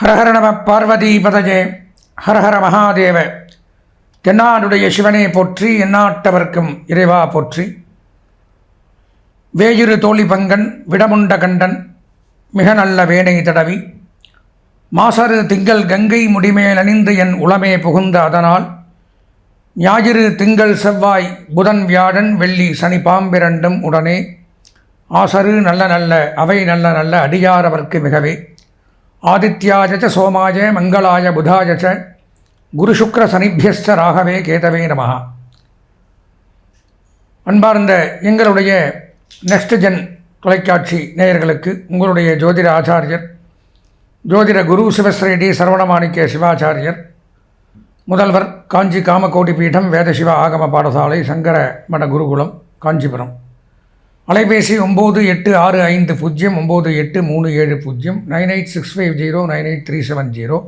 ஹரஹர நம பார்வதி பதஜே ஹரஹர மகாதேவ. தென்னாடுடைய சிவனே போற்றி எந்நாட்டவர்க்கும் இறைவா போற்றி. வேயுரு தோழி பங்கன் விடமுண்ட கண்டன் மிக நல்ல வேணை தடவி. மாசரு திங்கள் கங்கை முடிமேலணிந்து என் உளமே புகுந்த அதனால். ஞாயிறு திங்கள் செவ்வாய் புதன் வியாழன் வெள்ளி சனி பாம்பிரண்டும் உடனே. ஆசரு நல்ல நல்ல அவை நல்ல நல்ல அடியாரவர்க்கு மிகவே. ஆதித்யாய ச சோமாய மங்களாய புதாய ச குரு சுக்ர ராகவே கேதவே நம. அன்பார்ந்த எங்களுடைய நெக்ஸ்ட் ஜென் தொலைக்காட்சி நேயர்களுக்கு உங்களுடைய ஜோதிட ஆச்சாரியர் ஜோதிட குரு சிவஸ்ரீடி சரவணமாணிக்க சிவாச்சாரியர் முதல்வர் காஞ்சி காமகோடி பீடம் வேதசிவா ஆகம பாடசாலை சங்கர மட குருகுலம் காஞ்சிபுரம். அலைபேசி ஒம்பது எட்டு ஆறு ஐந்து பூஜ்ஜியம் ஒம்பது எட்டு மூணு ஏழு பூஜ்ஜியம் nine eight six five zero nine eight three seven zero.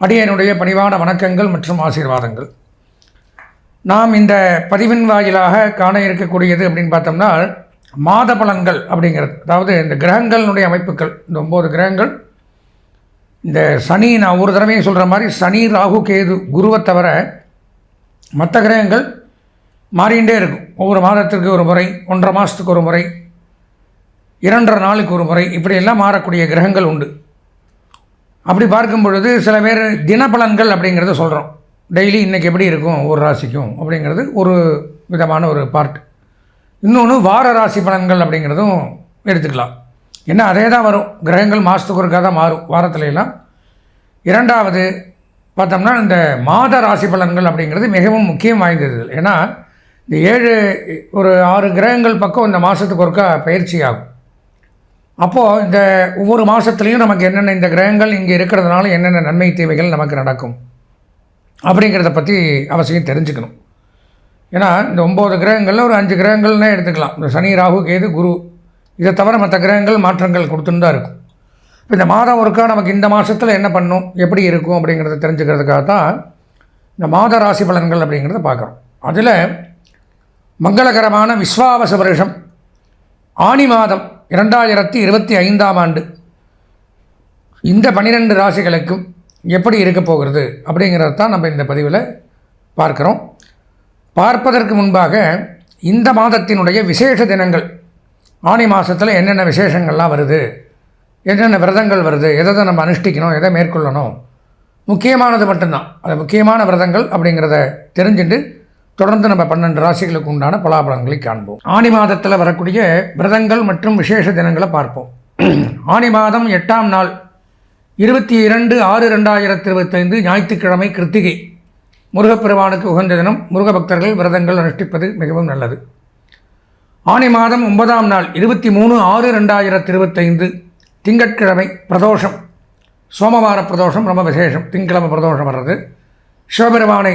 அடியனுடைய பணிவான வணக்கங்கள் மற்றும் ஆசீர்வாதங்கள். நாம் இந்த பதிவின் வாயிலாக காண இருக்கக்கூடியது அப்படின்னு பார்த்தோம்னா மாத பலன்கள் அப்படிங்கிறது. அதாவது இந்த கிரகங்களினுடைய அமைப்புகள் இந்த ஒம்பது கிரகங்கள். இந்த சனி நான் ஒரு தடவையும் சொல்கிற மாதிரி சனி ராகு கேது குருவை தவிர மற்ற கிரகங்கள் மாறிகிட்டே இருக்கும். ஒவ்வொரு மாதத்திற்கு ஒரு முறை ஒன்றரை மாதத்துக்கு ஒரு முறை இரண்டரை நாளுக்கு ஒரு முறை இப்படியெல்லாம் மாறக்கூடிய கிரகங்கள் உண்டு. அப்படி பார்க்கும் பொழுது சில பேர் தினபலன்கள் அப்படிங்கிறத சொல்கிறோம் டெய்லி இன்றைக்கி எப்படி இருக்கும்? ஒரு ராசிக்கும் அப்படிங்கிறது ஒரு விதமான ஒரு பார்ட் இன்னொன்று வார ராசி பலன்கள் அப்படிங்கிறதும் எடுத்துக்கலாம். என்ன அதே தான் வரும். கிரகங்கள் மாதத்துக்கு ஒருக்காக தான் மாறும். வாரத்துல எல்லாம் இரண்டாவது பார்த்தோம்னா இந்த மாத ராசி பலன்கள் அப்படிங்கிறது மிகவும் முக்கியம் வாய்ந்தது. ஏன்னா இந்த ஏழு ஒரு ஆறு கிரகங்கள் பக்கம் இந்த மாதத்துக்கு ஒருக்கா பயிற்சி ஆகும் அப்போது இந்த ஒவ்வொரு மாதத்துலேயும் நமக்கு என்னென்ன இந்த கிரகங்கள் இங்கே இருக்கிறதுனால என்னென்ன நன்மை தீமைகள் நமக்கு நடக்கும் அப்படிங்கிறத பற்றி அவசியம் தெரிஞ்சுக்கணும். ஏன்னா இந்த ஒம்பது கிரகங்களில் ஒரு அஞ்சு கிரகங்கள்னே எடுத்துக்கலாம். இந்த சனி ராகு கேது குரு இதை தவிர மற்ற கிரகங்கள் மாற்றங்கள் கொடுத்துன்னு தான் இருக்கும். இப்போ இந்த மாதம் ஒருக்கா நமக்கு இந்த மாதத்தில் என்ன பண்ணும் எப்படி இருக்கும் அப்படிங்கிறத தெரிஞ்சுக்கிறதுக்காக தான் இந்த மாத ராசி பலன்கள் அப்படிங்கிறத பார்க்குறோம். அதில் மங்களகரமான விஸ்வாவச வருஷம். ஆணி மாதம் இரண்டாயிரத்தி இருபத்தி ஐந்தாம் ஆண்டு. இந்த பன்னிரெண்டு ராசிகளுக்கும் எப்படி இருக்க போகிறது அப்படிங்கிறது தான் நம்ம இந்த பதிவில் பார்க்குறோம். பார்ப்பதற்கு முன்பாக இந்த மாதத்தினுடைய விசேஷ தினங்கள் ஆணி மாதத்தில் என்னென்ன விசேஷங்கள்லாம் வருது என்னென்ன விரதங்கள் வருது எதை எதை நம்ம அனுஷ்டிக்கணும் எதை மேற்கொள்ளணும் முக்கியமானது மட்டும்தான். அது முக்கியமான விரதங்கள் அப்படிங்கிறத தெரிஞ்சுட்டு தொடர்ந்து நம்ம பன்னெண்டு ராசிகளுக்கு உண்டான பலாபலன்களை காண்போம். ஆணி மாதத்தில் வரக்கூடிய விரதங்கள் மற்றும் விசேஷ தினங்களை பார்ப்போம். ஆணி மாதம் எட்டாம் நாள் இருபத்தி இரண்டு ஆறு ரெண்டாயிரத்தி இருபத்தைந்து ஞாயிற்றுக்கிழமை கிருத்திகை. முருகப்பெருமானுக்கு உகந்த தினம் முருக பக்தர்கள் விரதங்கள் அனுஷ்டிப்பது மிகவும் நல்லது. ஆணி மாதம் ஒன்பதாம் நாள் இருபத்தி மூணு ஆறு ரெண்டாயிரத்தி இருபத்தைந்து திங்கட்கிழமை பிரதோஷம். சோமவார பிரதோஷம் ரொம்ப விசேஷம். திங்கிழமை பிரதோஷம் வர்றது. சிவபெருமானை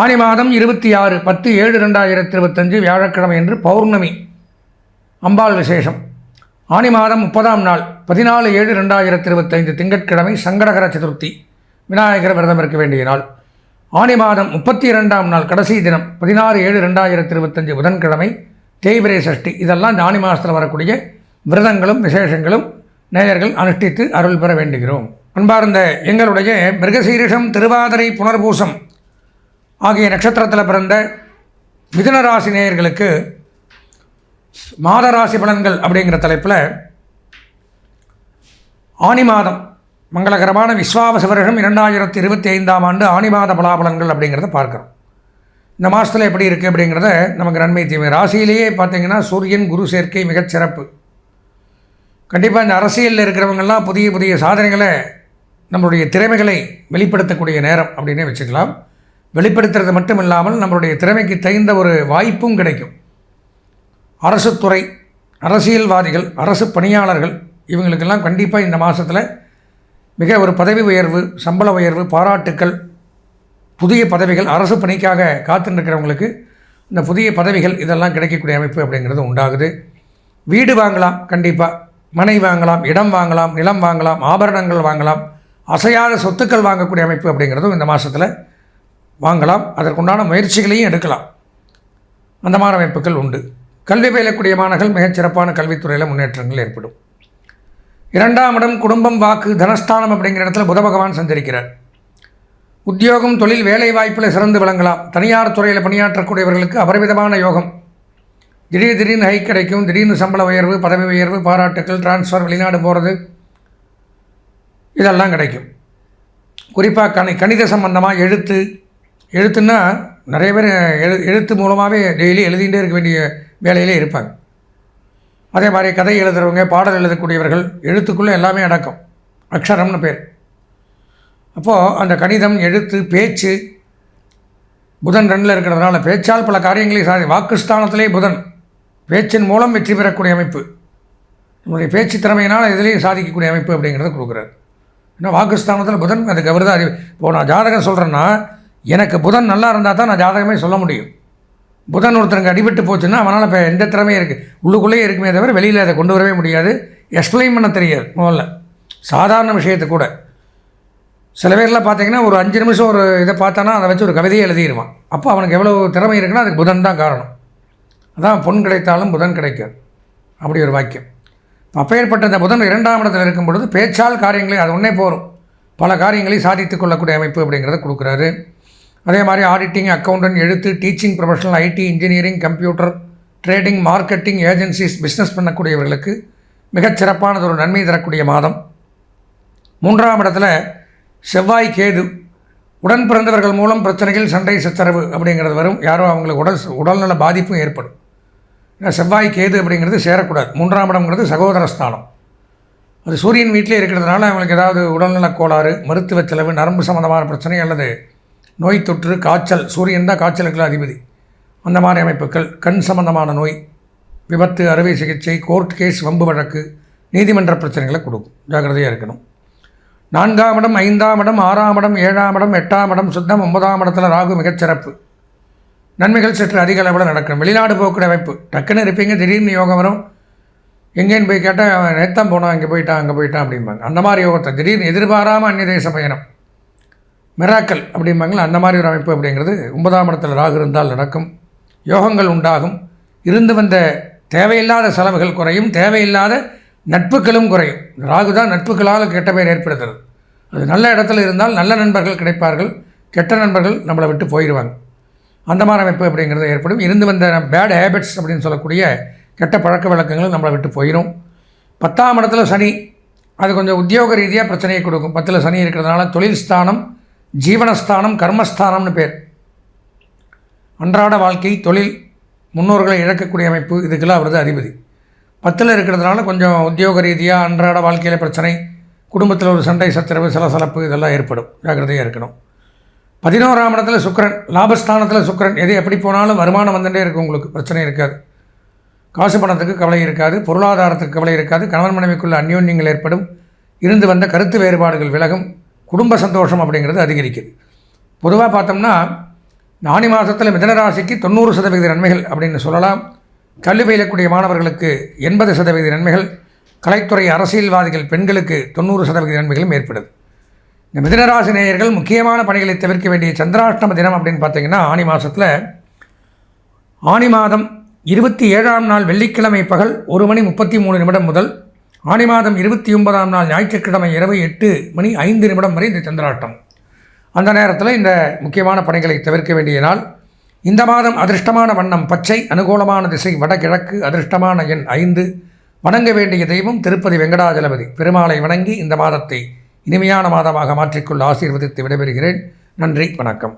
ஆணி மாதம் இருபத்தி ஆறு பத்து ஏழு ரெண்டாயிரத்தி இருபத்தஞ்சு வியாழக்கிழமை என்று பௌர்ணமி. அம்பாள் விசேஷம். ஆணி மாதம் முப்பதாம் நாள் பதினாலு ஏழு ரெண்டாயிரத்தி இருபத்தைந்து திங்கட்கிழமை சங்கடகர சதுர்த்தி. விநாயகர் விரதம் இருக்க வேண்டிய நாள். ஆணி மாதம் முப்பத்தி இரண்டாம் நாள் கடைசி தினம் பதினாறு ஏழு ரெண்டாயிரத்தி இருபத்தஞ்சு புதன்கிழமை தேய்பிரை சஷ்டி. இதெல்லாம் ஆணி மாதத்தில் வரக்கூடிய விரதங்களும் விசேஷங்களும் நேயர்கள் அனுஷ்டித்து அருள் பெற வேண்டுகிறோம். அன்பார்ந்த எங்களுடைய மிருகசீரிஷம் திருவாதிரை புனர்பூசம் ஆகிய நட்சத்திரத்தில் பிறந்த மிதுன ராசி நேயர்களுக்கு மாத ராசி பலன்கள் அப்படிங்கிற தலைப்பில் ஆனி மாதம் மங்களகரமான விஸ்வாவச வருஷம் இரண்டாயிரத்தி இருபத்தி ஐந்தாம் ஆண்டு ஆனி மாத பலாபலன்கள் அப்படிங்கிறத பார்க்குறோம். இந்த மாதத்தில் எப்படி இருக்குது அப்படிங்கிறத நமக்கு நன்மை தீமை ராசியிலேயே பார்த்தீங்கன்னா சூரியன் குரு சேர்க்கை மிகச்சிறப்பு கண்டிப்பாக இந்த அரசியலில் இருக்கிறவங்கெல்லாம் புதிய புதிய சாதனைகளை நம்மளுடைய திறமைகளை வெளிப்படுத்தக்கூடிய நேரம் அப்படின்னே வச்சுக்கலாம். வெளிப்படுத்துறது மட்டும் இல்லாமல் நம்மளுடைய திறமைக்கு தகுந்த ஒரு வாய்ப்பும் கிடைக்கும். அரசு துறை அரசியல்வாதிகள் அரசு பணியாளர்கள் இவங்களுக்கெல்லாம் கண்டிப்பாக இந்த மாதத்தில் மிக ஒரு பதவி உயர்வு சம்பள உயர்வு பாராட்டுக்கள் புதிய பதவிகள் அரசு பணிக்காக காத்துருக்கிறவங்களுக்கு இந்த புதிய பதவிகள் இதெல்லாம் கிடைக்கக்கூடிய அமைப்பு அப்படிங்கிறது உண்டாகுது. வீடு வாங்கலாம் கண்டிப்பாக மனை வாங்கலாம் இடம் வாங்கலாம் நிலம் வாங்கலாம் ஆபரணங்கள் வாங்கலாம் அசையாத சொத்துக்கள் வாங்கக்கூடிய அமைப்பு அப்படிங்கிறதும் இந்த மாதத்தில் வாங்கலாம். அதற்குண்டான முயற்சிகளையும் எடுக்கலாம். அந்த மாதிரி அமைப்புகள் உண்டு. கல்வி பயிலக்கூடிய மாணவர்கள் மிகச்சிறப்பான கல்வித்துறையில் முன்னேற்றங்கள் ஏற்படும். இரண்டாம் இடம் குடும்பம் வாக்கு தனஸ்தானம் அப்படிங்கிற இடத்துல புத பகவான் சஞ்சரிக்கிறார். உத்தியோகம் தொழில் வேலை வாய்ப்பில் சிறந்து விளங்கலாம். தனியார் துறையில் பணியாற்றக்கூடியவர்களுக்கு அபரிவிதமான யோகம். திடீர் திடீர்னு ஹைக் கிடைக்கும். திடீர்னு சம்பள உயர்வு பதவி உயர்வு பாராட்டுக்கள் டிரான்ஸ்ஃபர் வெளிநாடு போகிறது இதெல்லாம் கிடைக்கும். குறிப்பாக கணி கணித சம்பந்தமாக எழுத்து எழுத்துன்னா நிறைய பேர் எழு எழுத்து மூலமாகவே டெய்லி எழுதிகிட்டே இருக்க வேண்டிய வேலையிலே இருப்பாங்க. அதே மாதிரி கதை எழுதுகிறவங்க பாடல் எழுதக்கூடியவர்கள் எழுத்துக்குள்ளே எல்லாமே அடக்கம். அக்ஷரம்னு பேர். அப்போது அந்த கணிதம் எழுத்து பேச்சு புதன் ரெண்டில் இருக்கிறதுனால பேச்சால் பல காரியங்களை சாதி வாக்குஸ்தானத்திலே புதன். பேச்சின் மூலம் வெற்றி பெறக்கூடிய அமைப்பு. நம்முடைய பேச்சு திறமையினால் எதிலையும் சாதிக்கக்கூடிய அமைப்பு அப்படிங்கிறத கொடுக்குறாரு. ஏன்னா வாக்குஸ்தானத்தில் புதன் அதுக்கு அவர் தான் அறிவு இப்போது நான் ஜாதகம் சொல்கிறேன்னா எனக்கு புதன் நல்லா இருந்தால் தான் நான் ஜாதகமே சொல்ல முடியும். புதன் ஒருத்தருக்கு அடிபட்டு போச்சுன்னா அவனால் இப்போ எந்த திறமையும் இருக்குது உள்ளுக்குள்ளேயே இருக்குமே தவிர வெளியில் அதை கொண்டு வரவே முடியாது. எக்ஸ்பிளைன் பண்ண தெரியாது முதல்ல. சாதாரண விஷயத்தை கூட. சில பேர்லாம் பார்த்தீங்கன்னா ஒரு அஞ்சு நிமிஷம் ஒரு இதை பார்த்தானா அதை வச்சு ஒரு கவிதையை எழுதிடுவான். அப்போ அவனுக்கு எவ்வளோ திறமை இருக்குன்னா அதுக்கு புதன் தான் காரணம். அதான் பொன் கிடைத்தாலும் புதன் கிடைக்காது. அப்படி ஒரு வாக்கியம். அப்பேற்பட்ட இந்த புதன் இரண்டாம் இடத்தில் இருக்கும் பொழுது பேச்சால் காரியங்களை அது ஒன்றே போகும் பல காரியங்களை சாதித்து கொள்ளக்கூடிய அமைப்பு அப்படிங்கிறத கொடுக்குறாரு. அதே மாதிரி ஆடிட்டிங் அக்கௌண்டன்ட் எழுத்து teaching professional IT engineering computer trading marketing agencies business பண்ணக்கூடியவர்களுக்கு மிகச் சிறப்பானது ஒரு நன்மை தரக்கூடிய மாதம். மூன்றாம் இடத்துல செவ்வாய் கேது. உடன் பிறந்தவர்கள் மூலம் பிரச்சனைகள் சண்டை சச்சரவு அப்படிங்கிறது வரும். யாரோ அவங்களுக்கு உடல் உடல்நல பாதிப்பும் ஏற்படும். ஏன்னா செவ்வாய் கேது அப்படிங்கிறது சேரக்கூடாது. மூன்றாம் இடம்ங்கிறது சகோதர ஸ்தானம். அது சூரியன் வீட்டிலே இருக்கிறதுனால அவங்களுக்கு ஏதாவது உடல்நலக் கோளாறு மருத்துவ செலவு நரம்பு சம்மந்தமான பிரச்சனை அல்லது நோய் தொற்று காய்ச்சல் சூரியன் தான் காய்ச்சலுக்குள்ள அதிபதி. அந்த மாதிரி அமைப்புகள் கண் சம்பந்தமான நோய் விபத்து அறுவை சிகிச்சை கோர்ட் கேஸ் வம்பு வழக்கு நீதிமன்ற பிரச்சனைகளை கொடுக்கும். ஜாக்கிரதையாக இருக்கணும். நான்காம் இடம் ஐந்தாம் இடம் ஆறாம் இடம் ஏழாம் இடம் எட்டாம் இடம் சுத்தம் ஒன்பதாம் இடத்துல ராகு மிகச்சிறப்பு நன்மைகள் சற்று அதிக அளவில் நடக்கும் வெளிநாடு போக்குற அமைப்பு. டக்குன்னு இருப்பீங்க திடீர்னு யோகம் வரும். எங்கேன்னு போய் கேட்டால் அவன் நேத்தான் போனான் இங்கே போயிட்டான் அங்கே போயிட்டான் அப்படிம்பாங்க. அந்த மாதிரி யோகத்தை திடீர்னு எதிர்பாராமல் அந்நிய தேச பயணம். மிராக்கல் அப்படிம்பாங்களா அந்த மாதிரி ஒரு அமைப்பு அப்படிங்கிறது ஒன்பதாம் இடத்தில் ராகு இருந்தால் நடக்கும். யோகங்கள் உண்டாகும். இருந்து வந்த தேவையில்லாத செலவுகள் குறையும். தேவையில்லாத நட்புகளும் குறையும். ராகு தான் நட்புகளால் கெட்ட பெயர் ஏற்படுத்துறது. அது நல்ல இடத்துல இருந்தால் நல்ல நண்பர்கள் கிடைப்பார்கள். கெட்ட நண்பர்கள் நம்மளை விட்டு போயிடுவாங்க. அந்த மாதிரி அமைப்பு அப்படிங்கிறது ஏற்படும். இருந்து வந்த பேட் ஹேபிட்ஸ் அப்படின்னு சொல்லக்கூடிய கெட்ட பழக்க வழக்கங்களும் நம்மளை விட்டு போயிடும் பத்தாம் இடத்துல சனி அது கொஞ்சம் உத்தியோக ரீதியாக பிரச்சனையை கொடுக்கும். பத்தில் சனி இருக்கிறதுனால தொழில் ஸ்தானம் ஜீவனஸ்தானம் கர்மஸ்தானம்னு பேர். அன்றாட வாழ்க்கை தொழில் முன்னோர்களை இழக்கக்கூடிய அமைப்பு இதுக்கெல்லாம் அவர் தான் அதிபதி. பத்தில் இருக்கிறதுனால கொஞ்சம் உத்தியோக ரீதியாக அன்றாட வாழ்க்கையில் பிரச்சனை குடும்பத்தில் ஒரு சண்டை சச்சரவு சலசலப்பு இதெல்லாம் ஏற்படும். ஜாக்கிரதையாக இருக்கணும். பதினோராம் இடத்துல சுக்கரன் லாபஸ்தானத்தில் சுக்கிரன். எது எப்படி போனாலும் வருமானம் வந்துட்டே இருக்கும் உங்களுக்கு. பிரச்சனை இருக்காது. காசு பணத்துக்கு கவலை இருக்காது. பொருளாதாரத்துக்கு கவலை இருக்காது. கணவன் மனைவிக்குள்ள அந்யோன்யங்கள் ஏற்படும். இருந்து வந்த கருத்து வேறுபாடுகள் விலகும். குடும்ப சந்தோஷம் அப்படிங்கிறது அதிகரிக்குது. பொதுவாக பார்த்தோம்னா ஆனி மாதத்தில் மிதனராசிக்கு தொண்ணூறு சதவீத நன்மைகள் அப்படின்னு சொல்லலாம். கல்வி பயிலக்கூடிய மாணவர்களுக்கு எண்பது சதவீத நன்மைகள். கலைத்துறை அரசியல்வாதிகள் பெண்களுக்கு தொண்ணூறு சதவீத நன்மைகளும் ஏற்படுது. இந்த மிதனராசி நேயர்கள் முக்கியமான பணிகளை தவிர்க்க வேண்டிய சந்திராஷ்டம தினம் அப்படின்னு பார்த்தீங்கன்னா ஆனி மாதத்தில் ஆனி மாதம் இருபத்தி ஏழாம் நாள் வெள்ளிக்கிழமை பகல் ஒரு மணி முப்பத்தி மூணு நிமிடம் முதல் ஆனி மாதம் இருபத்தி ஒன்பதாம் நாள் ஞாயிற்றுக்கிழமை இரவு எட்டு மணி ஐந்து நிமிடம் வரை இந்த சந்திராட்டம். அந்த நேரத்தில் இந்த முக்கியமான பணிகளை தவிர்க்க வேண்டிய நாள். இந்த மாதம் அதிர்ஷ்டமான வண்ணம் பச்சை அனுகூலமான திசை வடகிழக்கு அதிர்ஷ்டமான எண் ஐந்து. வணங்க வேண்டிய தெய்வம் திருப்பதி வெங்கடாஜலபதி. பெருமாளை வணங்கி இந்த மாதத்தை இனிமையான மாதமாக மாற்றிக்கொள்ள ஆசீர்வதித்து விடைபெறுகிறேன். நன்றி வணக்கம்.